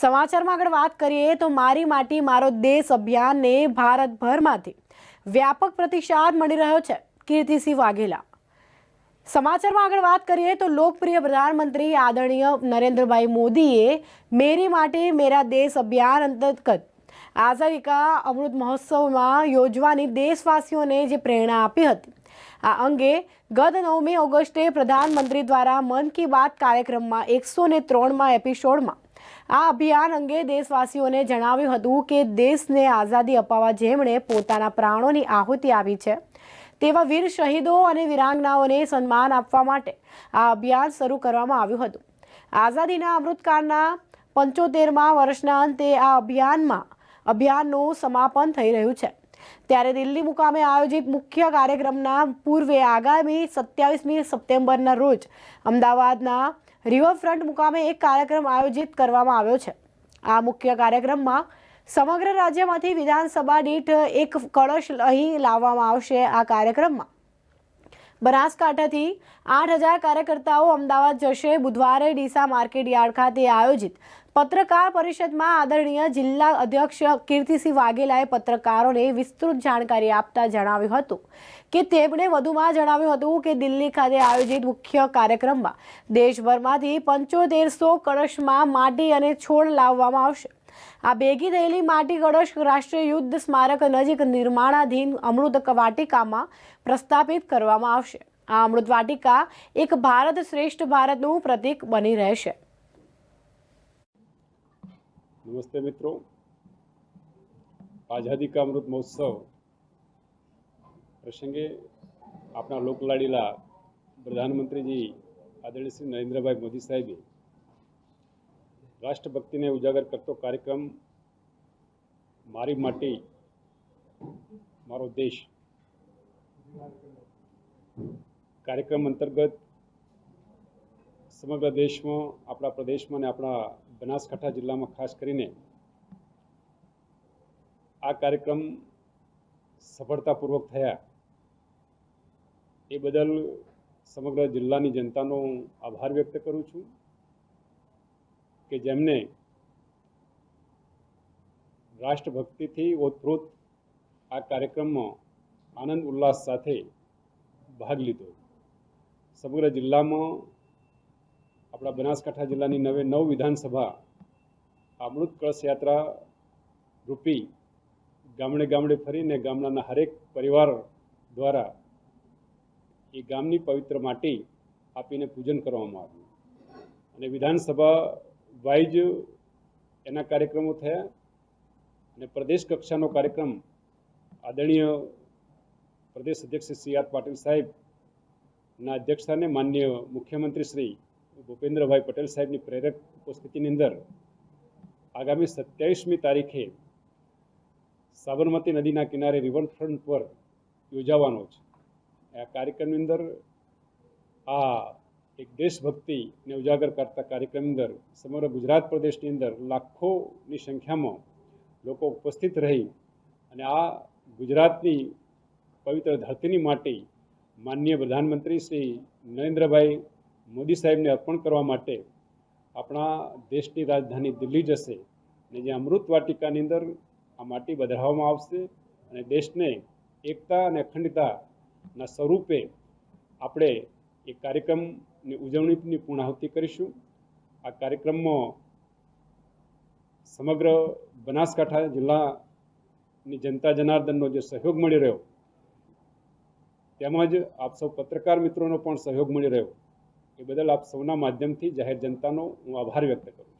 સમાચારમાં આગળ વાત કરીએ તો મારી માટી, મારો દેશ અભિયાનને ભારતભરમાંથી વ્યાપક પ્રતિસાદ મળી રહ્યો છે, કીર્તિસિંહ વાઘેલા. સમાચારમાં આગળ વાત કરીએ તો લોકપ્રિય પ્રધાનમંત્રી આદરણીય નરેન્દ્રભાઈ મોદીએ મેરી માટે, મેરા દેશ અભિયાન અંતર્ગત આઝાદી કા અમૃત મહોત્સવમાં યોજવાની દેશવાસીઓને જે પ્રેરણા આપી હતી. આ અંગે ગત નવમી ઓગસ્ટે પ્રધાનમંત્રી દ્વારા મન કી બાત કાર્યક્રમમાં એકસો ને ત્રણમાં એપિસોડમાં આ અભિયાન અંગે દેશવાસીઓને જણાવ્યું હતું કે દેશને આઝાદી અપાવવા જેમણે પોતાના પ્રાણોની આહુતિ આપી છે, તેવા વીર શહીદો અને વીરાંગનાઓને સન્માન આપવા માટે આ અભિયાન શરૂ કરવામાં આવ્યું હતું. આઝાદીના અમૃતકાળના પંચોતેરમાં વર્ષના અંતે આ અભિયાનમાં અભિયાનનું સમાપન થઈ રહ્યું છે. ત્યારે દિલ્હી મુકામે આયોજિત મુખ્ય કાર્યક્રમના પૂર્વે આગામી સત્યાવીસમી સપ્ટેમ્બરના રોજ અમદાવાદના રિવરફ્રન્ટ મુકામે એક કાર્યક્રમ આયોજિત કરવામાં આવ્યો છે. આ મુખ્ય કાર્યક્રમમાં સમગ્ર રાજ્યમાંથી વિધાનસભા દીઠ એક કળશ અહીં લાવવામાં આવશે આ કાર્યક્રમમાં. બનાસકાંઠાથી આઠ હજાર કાર્યકર્તાઓ અમદાવાદ જશે. બુધવારે ડીસા માર્કેટ યાર્ડ ખાતે આયોજિત પત્રકાર પરિષદમાં આદરણીય જિલ્લા અધ્યક્ષ કીર્તિસિંહ વાઘેલાએ પત્રકારોને વિસ્તૃત જાણકારી આપતા જણાવ્યું હતું કે તેમણે વધુમાં જણાવ્યું હતું કે દિલ્હી ખાતે આયોજિત મુખ્ય કાર્યક્રમમાં દેશભરમાંથી પંચોતેરસો કળશમાં માટી અને છોડ લાવવામાં આવશે. આ ભેગી થયેલી માટી કળશ રાષ્ટ્રીય યુદ્ધ સ્મારક નજીક નિર્માણાધીન અમૃત વાટિકામાં પ્રસ્થાપિત કરવામાં આવશે. આ અમૃત વાટિકા એક ભારત શ્રેષ્ઠ ભારતનું પ્રતીક બની રહેશે. નમસ્તે મિત્રો. આઝાદી કા અમૃત મહોત્સવ પ્રસંગે આપણા લોકલાડીલા પ્રધાનમંત્રીજી આદરણીય શ્રી નરેન્દ્રભાઈ મોદી સાહેબે રાષ્ટ્રભક્તિને ઉજાગર કરતો કાર્યક્રમ મારી માટી મારો દેશ. કાર્યક્રમ અંતર્ગત સમગ્ર દેશમાં, આપણા પ્રદેશમાં અને આપણા બનાસકાંઠા જિલ્લામાં ખાસ કરીને આ કાર્યક્રમ સફળતાપૂર્વક થયા. એ બદલ સમગ્ર જિલ્લાની જનતાનો આભાર વ્યક્ત કરું છું. કે જેમને રાષ્ટ્રભક્તિથી ઓતપ્રોત આ કાર્યક્રમમાં આનંદ ઉલ્લાસ સાથે ભાગ લીધો. સમગ્ર જિલ્લામાં આપણા બનાસકાંઠા જિલ્લાની નવે નવ વિધાનસભા અમૃત કળશ યાત્રા રૂપી ગામડે ગામડે ફરીને ગામડાના હરેક પરિવાર દ્વારા એ ગામની પવિત્ર માટી આપીને પૂજન કરવામાં આવ્યું. અને વિધાનસભા વાઇઝ એના કાર્યક્રમો થયા અને પ્રદેશ કક્ષાનો કાર્યક્રમ આદરણીય પ્રદેશ અધ્યક્ષ સી આર પાટીલ સાહેબના અધ્યક્ષસ્થાને માનનીય મુખ્યમંત્રી શ્રી ભૂપેન્દ્રભાઈ પટેલ સાહેબની પ્રેરક ઉપસ્થિતિની અંદર આગામી સત્યાવીસમી તારીખે સાબરમતી નદીના કિનારે રિવરફ્રન્ટ પર યોજાવાનો છે. આ કાર્યક્રમની અંદર આ એક દેશભક્તિને ઉજાગર કરતા કાર્યક્રમ અંદર, સમગ્ર ગુજરાત પ્રદેશની અંદર લાખોની સંખ્યામાં લોકો ઉપસ્થિત રહી અને આ ગુજરાતની પવિત્ર ધરતીની માટી માનનીય પ્રધાનમંત્રી શ્રી નરેન્દ્રભાઈ મોદી સાહેબને અર્પણ કરવા માટે આપણા દેશની રાજધાની દિલ્હી જશે અને જે અમૃત વાટિકાની અંદર આ માટી વધારવામાં આવશે અને દેશને એકતા અને અખંડતાના સ્વરૂપે આપણે એ કાર્યક્રમની ઉજવણીની પૂર્ણાહુતિ કરીશું. આ કાર્યક્રમમાં સમગ્ર બનાસકાંઠા જિલ્લાની જનતા જનાર્દનનો જે સહયોગ મળી રહ્યો, તેમજ આપ સૌ પત્રકાર મિત્રોનો પણ સહયોગ મળી રહ્યો. એ બદલ આપ સૌના માધ્યમથી જાહેર જનતાનો હું આભાર વ્યક્ત કરું છું.